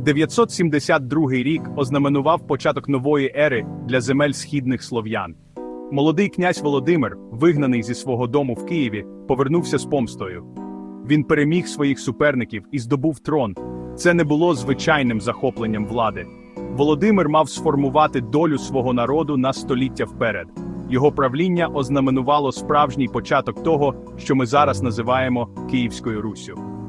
972 рік ознаменував початок нової ери для земель східних слов'ян. Молодий князь Володимир, вигнаний зі свого дому в Києві, повернувся з помстою. Він переміг своїх суперників і здобув трон. Це не було звичайним захопленням влади. Володимир мав сформувати долю свого народу на століття вперед. Його правління ознаменувало справжній початок того, що ми зараз називаємо Київською Руссю.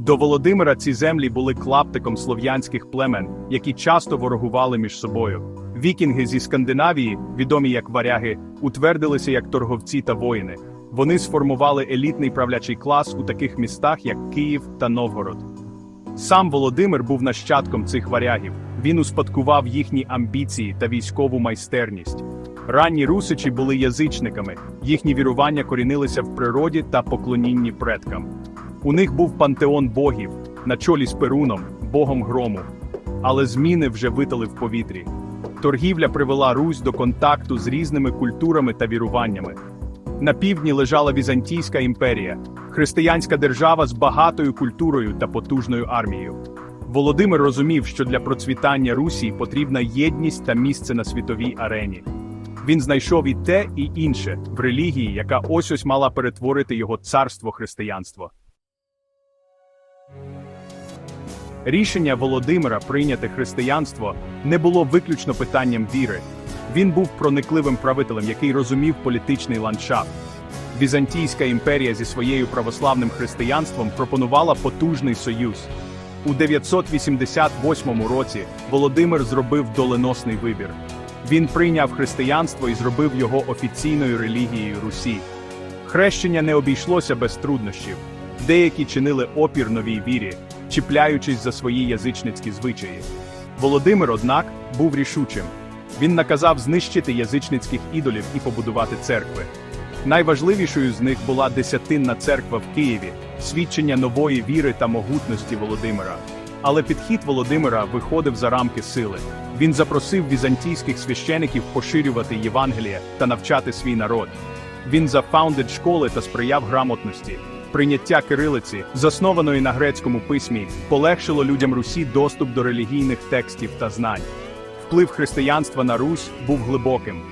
До Володимира ці землі були клаптиком слов'янських племен, які часто ворогували між собою. Вікінги зі Скандинавії, відомі як варяги, утвердилися як торговці та воїни. Вони сформували елітний правлячий клас у таких містах, як Київ та Новгород. Сам Володимир був нащадком цих варягів. Він успадкував їхні амбіції та військову майстерність. Ранні русичі були язичниками, їхні вірування корінилися в природі та поклонінні предкам. У них був пантеон богів, на чолі з Перуном, богом грому. Але зміни вже витали в повітрі. Торгівля привела Русь до контакту з різними культурами та віруваннями. На півдні лежала Візантійська імперія, християнська держава з багатою культурою та потужною армією. Володимир розумів, що для процвітання Русі потрібна єдність та місце на світовій арені. Він знайшов і те, і інше в релігії, яка ось ось мала перетворити його царство християнство. Рішення Володимира прийняти християнство не було виключно питанням віри. Він був проникливим правителем, який розумів політичний ландшафт. Візантійська імперія зі своєю православним християнством пропонувала потужний союз. У 988 році Володимир зробив доленосний вибір. Він прийняв християнство і зробив його офіційною релігією Русі. Хрещення не обійшлося без труднощів. Деякі чинили опір новій вірі, чіпляючись за свої язичницькі звичаї. Володимир, однак, був рішучим. Він наказав знищити язичницьких ідолів і побудувати церкви. Найважливішою з них була десятинна церква в Києві, свідчення нової віри та могутності Володимира. Але підхід Володимира виходив за рамки сили. Він запросив візантійських священиків поширювати Євангеліє та навчати свій народ. Він зафаундед школи та сприяв грамотності. Прийняття кирилиці, заснованої на грецькому письмі, полегшило людям Русі доступ до релігійних текстів та знань. Вплив християнства на Русь був глибоким.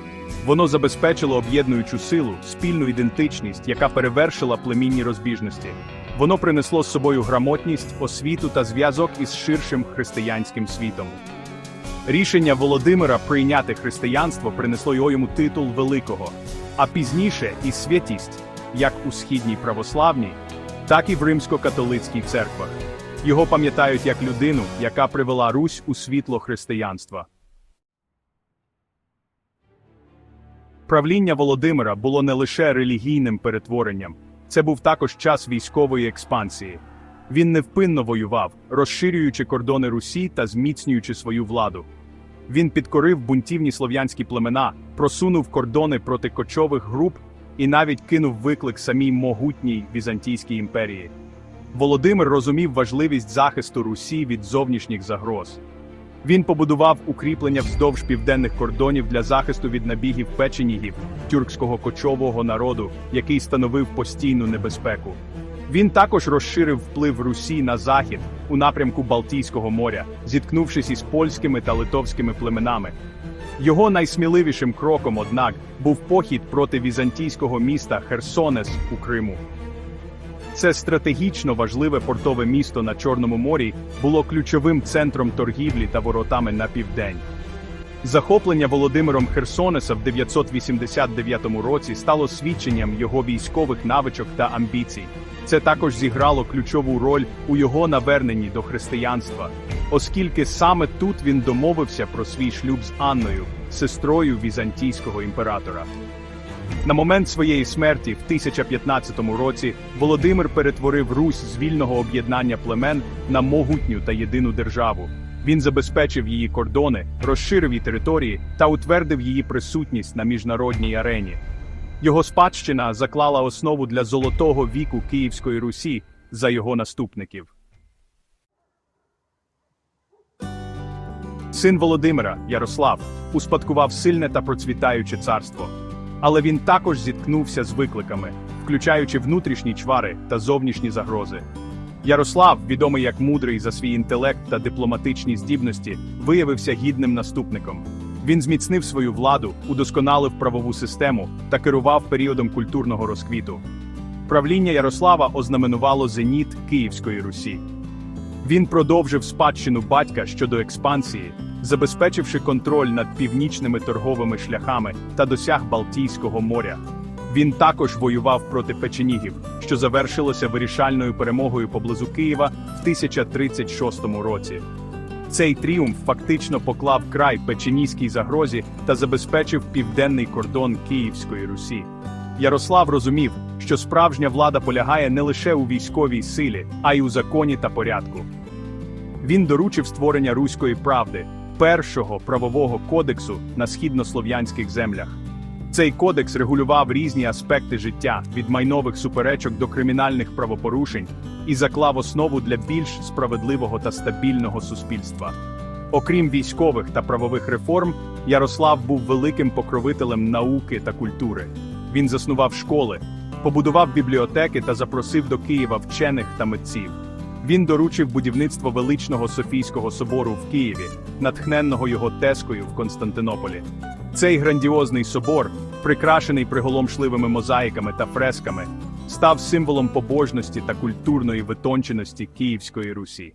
Воно забезпечило об'єднуючу силу, спільну ідентичність, яка перевершила племінні розбіжності. Воно принесло з собою грамотність, освіту та зв'язок із ширшим християнським світом. Рішення Володимира прийняти християнство принесло його йому титул великого, а пізніше і святість, як у східній православній, так і в римсько-католицькій церквах. Його пам'ятають як людину, яка привела Русь у світло християнства. Правління Володимира було не лише релігійним перетворенням, це був також час військової експансії. Він невпинно воював, розширюючи кордони Русі та зміцнюючи свою владу. Він підкорив бунтівні слов'янські племена, просунув кордони проти кочових груп і навіть кинув виклик самій могутній Візантійській імперії. Володимир розумів важливість захисту Русі від зовнішніх загроз. Він побудував укріплення вздовж південних кордонів для захисту від набігів печенігів, тюркського кочового народу, який становив постійну небезпеку. Він також розширив вплив Русі на захід у напрямку Балтійського моря, зіткнувшись із польськими та литовськими племенами. Його найсміливішим кроком, однак, був похід проти візантійського міста Херсонес у Криму. Це стратегічно важливе портове місто на Чорному морі було ключовим центром торгівлі та воротами на південь. Захоплення Володимиром Херсонеса в 989 році стало свідченням його військових навичок та амбіцій. Це також зіграло ключову роль у його наверненні до християнства, оскільки саме тут він домовився про свій шлюб з Анною, сестрою візантійського імператора. На момент своєї смерті в 1015 році Володимир перетворив Русь з вільного об'єднання племен на могутню та єдину державу. Він забезпечив її кордони, розширив її території та утвердив її присутність на міжнародній арені. Його спадщина заклала основу для золотого віку Київської Русі за його наступників. Син Володимира, Ярослав, успадкував сильне та процвітаюче царство. Але він також зіткнувся з викликами, включаючи внутрішні чвари та зовнішні загрози. Ярослав, відомий як мудрий за свій інтелект та дипломатичні здібності, виявився гідним наступником. Він зміцнив свою владу, удосконалив правову систему та керував періодом культурного розквіту. Правління Ярослава ознаменувало зеніт Київської Русі. Він продовжив спадщину батька щодо експансії, забезпечивши контроль над північними торговими шляхами та досяг Балтійського моря. Він також воював проти печенігів, що завершилося вирішальною перемогою поблизу Києва в 1036 році. Цей тріумф фактично поклав край печенізькій загрозі та забезпечив південний кордон Київської Русі. Ярослав розумів, що справжня влада полягає не лише у військовій силі, а й у законі та порядку. Він доручив створення руської правди, першого правового кодексу на східнослов'янських землях. Цей кодекс регулював різні аспекти життя від майнових суперечок до кримінальних правопорушень і заклав основу для більш справедливого та стабільного суспільства. Окрім військових та правових реформ, Ярослав був великим покровителем науки та культури. Він заснував школи, побудував бібліотеки та запросив до Києва вчених та митців. Він доручив будівництво величного Софійського собору в Києві, натхненного його тескою в Константинополі. Цей грандіозний собор, прикрашений приголомшливими мозаїками та фресками, став символом побожності та культурної витонченості Київської Русі.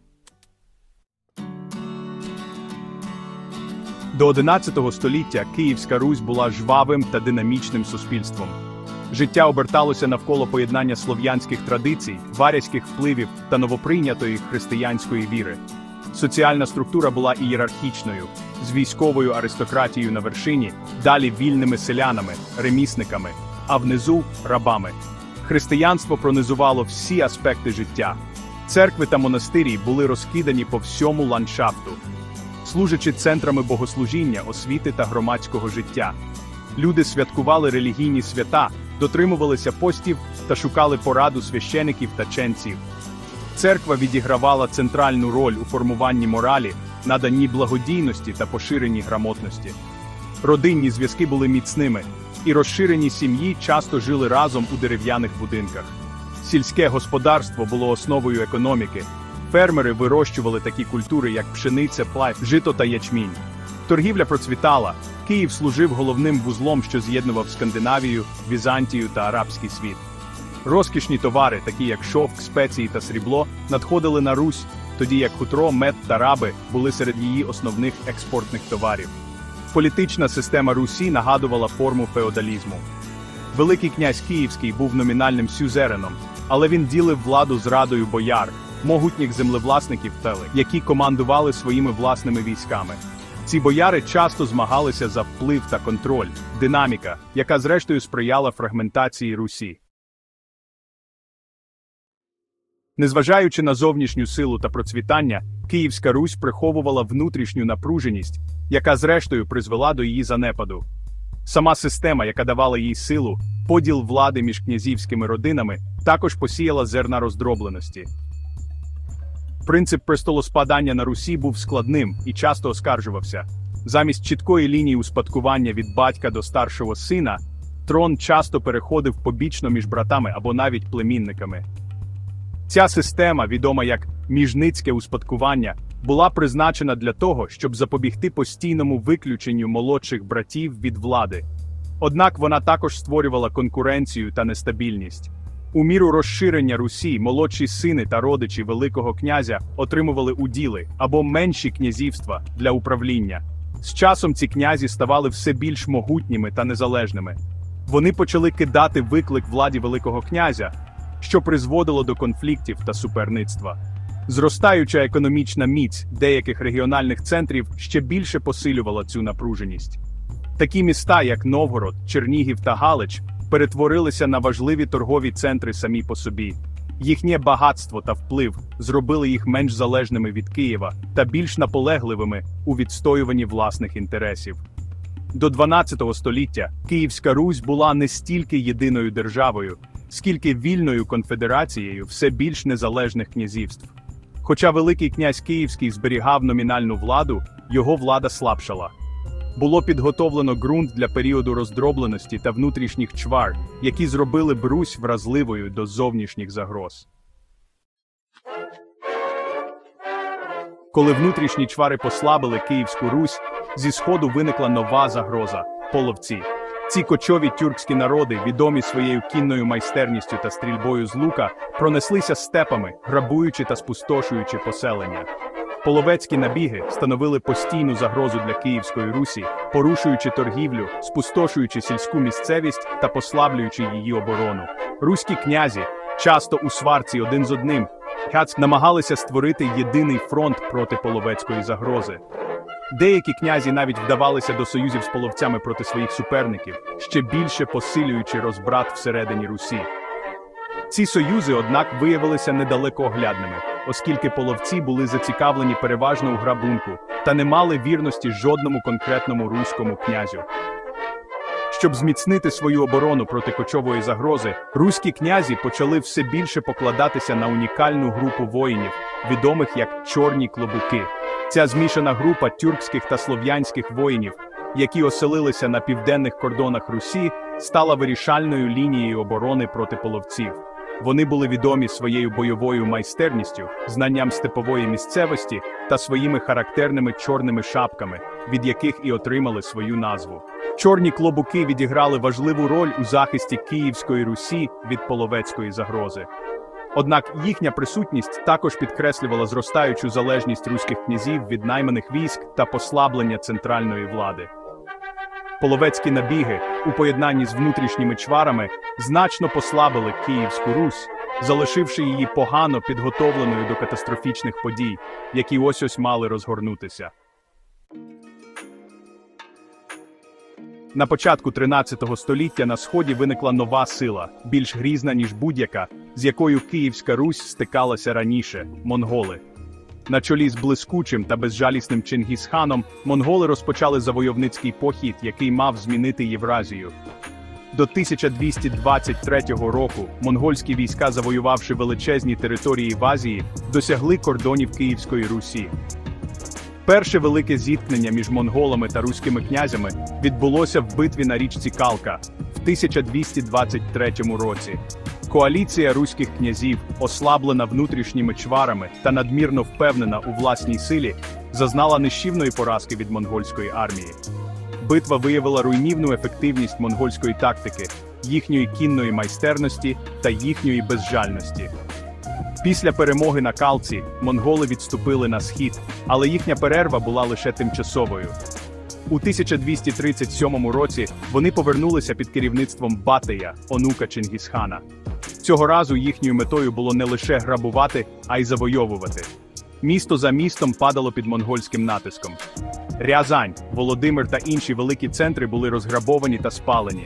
До 11 століття Київська Русь була жвавим та динамічним суспільством. Життя оберталося навколо поєднання слов'янських традицій, варязьких впливів та новоприйнятої християнської віри. Соціальна структура була ієрархічною, з військовою аристократією на вершині, далі вільними селянами, ремісниками, а внизу рабами. Християнство пронизувало всі аспекти життя. Церкви та монастирі були розкидані по всьому ландшафту, служачи центрами богослужіння, освіти та громадського життя. Люди святкували релігійні свята, дотримувалися постів та шукали пораду священиків та ченців. Церква відігравала центральну роль у формуванні моралі, наданні благодійності та поширенні грамотності. Родинні зв'язки були міцними, і розширені сім'ї часто жили разом у дерев'яних будинках. Сільське господарство було основою економіки. Фермери вирощували такі культури, як пшениця, плайф, жито та ячмінь. Торгівля процвітала. Київ служив головним вузлом, що з'єднував Скандинавію, Візантію та арабський світ. Розкішні товари, такі як шовк, спеції та срібло, надходили на Русь, тоді як хутро, мед та раби були серед її основних експортних товарів. Політична система Русі нагадувала форму феодалізму. Великий князь Київський був номінальним сюзереном, але він ділив владу з радою бояр, могутніх землевласників тели, які командували своїми власними військами. Ці бояри часто змагалися за вплив та контроль, динаміка, яка зрештою сприяла фрагментації Русі. Незважаючи на зовнішню силу та процвітання, Київська Русь приховувала внутрішню напруженість, яка зрештою призвела до її занепаду. Сама система, яка давала їй силу, поділ влади між князівськими родинами, також посіяла зерна роздробленості. Принцип престолоспадання на Русі був складним і часто оскаржувався. Замість чіткої лінії успадкування від батька до старшого сина, трон часто переходив побічно між братами або навіть племінниками. Ця система, відома як міжницьке успадкування, була призначена для того, щоб запобігти постійному виключенню молодших братів від влади. Однак вона також створювала конкуренцію та нестабільність. У міру розширення Русі молодші сини та родичі Великого князя отримували уділи або менші князівства для управління. З часом ці князі ставали все більш могутніми та незалежними. Вони почали кидати виклик владі Великого князя, що призводило до конфліктів та суперництва. Зростаюча економічна міць деяких регіональних центрів ще більше посилювала цю напруженість. Такі міста, як Новгород, Чернігів та Галич, перетворилися на важливі торгові центри самі по собі. Їхнє багатство та вплив зробили їх менш залежними від Києва та більш наполегливими у відстоюванні власних інтересів. До 12 століття Київська Русь була не стільки єдиною державою, скільки вільною конфедерацією все більш незалежних князівств. Хоча Великий князь Київський зберігав номінальну владу, його влада слабшала. Було підготовлено ґрунт для періоду роздробленості та внутрішніх чвар, які зробили б Русь вразливою до зовнішніх загроз. Коли внутрішні чвари послабили Київську Русь, зі сходу виникла нова загроза половці. Ці кочові тюркські народи, відомі своєю кінною майстерністю та стрільбою з лука, пронеслися степами, грабуючи та спустошуючи поселення. Половецькі набіги становили постійну загрозу для Київської Русі, порушуючи торгівлю, спустошуючи сільську місцевість та послаблюючи її оборону. Руські князі, часто у сварці один з одним, намагалися створити єдиний фронт проти половецької загрози. Деякі князі навіть вдавалися до союзів з половцями проти своїх суперників, ще більше посилюючи розбрат всередині Русі. Ці союзи, однак, виявилися недалекоглядними, оскільки половці були зацікавлені переважно у грабунку та не мали вірності жодному конкретному руському князю. Щоб зміцнити свою оборону проти кочової загрози, руські князі почали все більше покладатися на унікальну групу воїнів, відомих як чорні клобуки. Ця змішана група тюркських та слов'янських воїнів, які оселилися на південних кордонах Русі, стала вирішальною лінією оборони проти половців. Вони були відомі своєю бойовою майстерністю, знанням степової місцевості та своїми характерними чорними шапками, від яких і отримали свою назву. Чорні клобуки відіграли важливу роль у захисті Київської Русі від половецької загрози. Однак їхня присутність також підкреслювала зростаючу залежність руських князів від найманих військ та послаблення центральної влади. Половецькі набіги, у поєднанні з внутрішніми чварами, значно послабили Київську Русь, залишивши її погано підготовленою до катастрофічних подій, які ось ось мали розгорнутися. На початку 13 століття на сході виникла нова сила, більш грізна ніж будь-яка, з якою Київська Русь стикалася раніше монголи. На чолі з блискучим та безжалісним Чингісханом монголи розпочали завойовницький похід, який мав змінити Євразію. До 1223 року монгольські війська, завоювавши величезні території в Азії, досягли кордонів Київської Русі. Перше велике зіткнення між монголами та руськими князями відбулося в битві на річці Калка в 1223 році. Коаліція руських князів, ослаблена внутрішніми чварами та надмірно впевнена у власній силі, зазнала нищівної поразки від монгольської армії. Битва виявила руйнівну ефективність монгольської тактики, їхньої кінної майстерності та їхньої безжальності. Після перемоги на Калці монголи відступили на схід, але їхня перерва була лише тимчасовою. У 1237 році вони повернулися під керівництвом Батия, онука Чингісхана. Цього разу їхньою метою було не лише грабувати, а й завойовувати. Місто за містом падало під монгольським натиском. Рязань, Володимир та інші великі центри були розграбовані та спалені.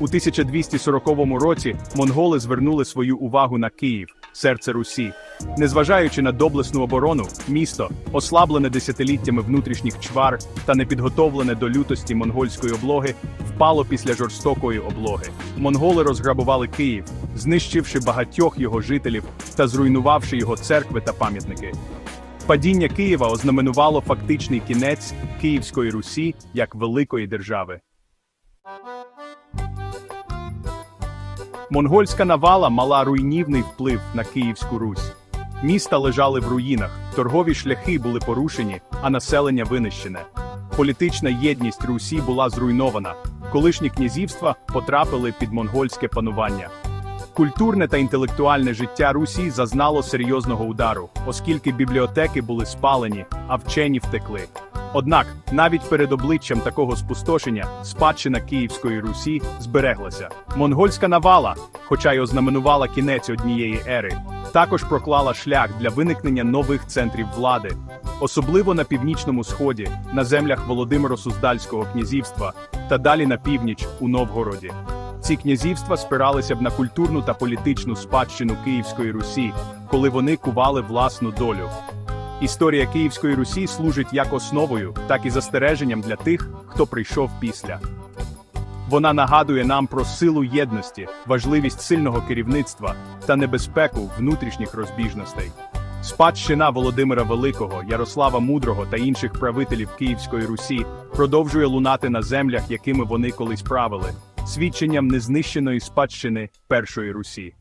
У 1240 році монголи звернули свою увагу на Київ, серце Русі. Незважаючи на доблесну оборону, місто, ослаблене десятиліттями внутрішніх чвар та непідготовлене до лютості монгольської облоги, впало після жорстокої облоги. Монголи розграбували Київ, знищивши багатьох його жителів та зруйнувавши його церкви та пам'ятники. Падіння Києва ознаменувало фактичний кінець Київської Русі як великої держави. Монгольська навала мала руйнівний вплив на Київську Русь. Міста лежали в руїнах, торгові шляхи були порушені, а населення винищене. Політична єдність Русі була зруйнована. Колишні князівства потрапили під монгольське панування. Культурне та інтелектуальне життя Русі зазнало серйозного удару, оскільки бібліотеки були спалені, а вчені втекли. Однак, навіть перед обличчям такого спустошення, спадщина Київської Русі збереглася. Монгольська навала, хоча й ознаменувала кінець однієї ери, також проклала шлях для виникнення нових центрів влади, особливо на північному сході, на землях Володимиро-Суздальського князівства та далі на північ у Новгороді. Ці князівства спиралися б на культурну та політичну спадщину Київської Русі, коли вони кували власну долю. Історія Київської Русі служить як основою, так і застереженням для тих, хто прийшов після. Вона нагадує нам про силу єдності, важливість сильного керівництва та небезпеку внутрішніх розбіжностей. Спадщина Володимира Великого, Ярослава Мудрого та інших правителів Київської Русі продовжує лунати на землях, якими вони колись правили, свідченням незнищеної спадщини Першої Русі.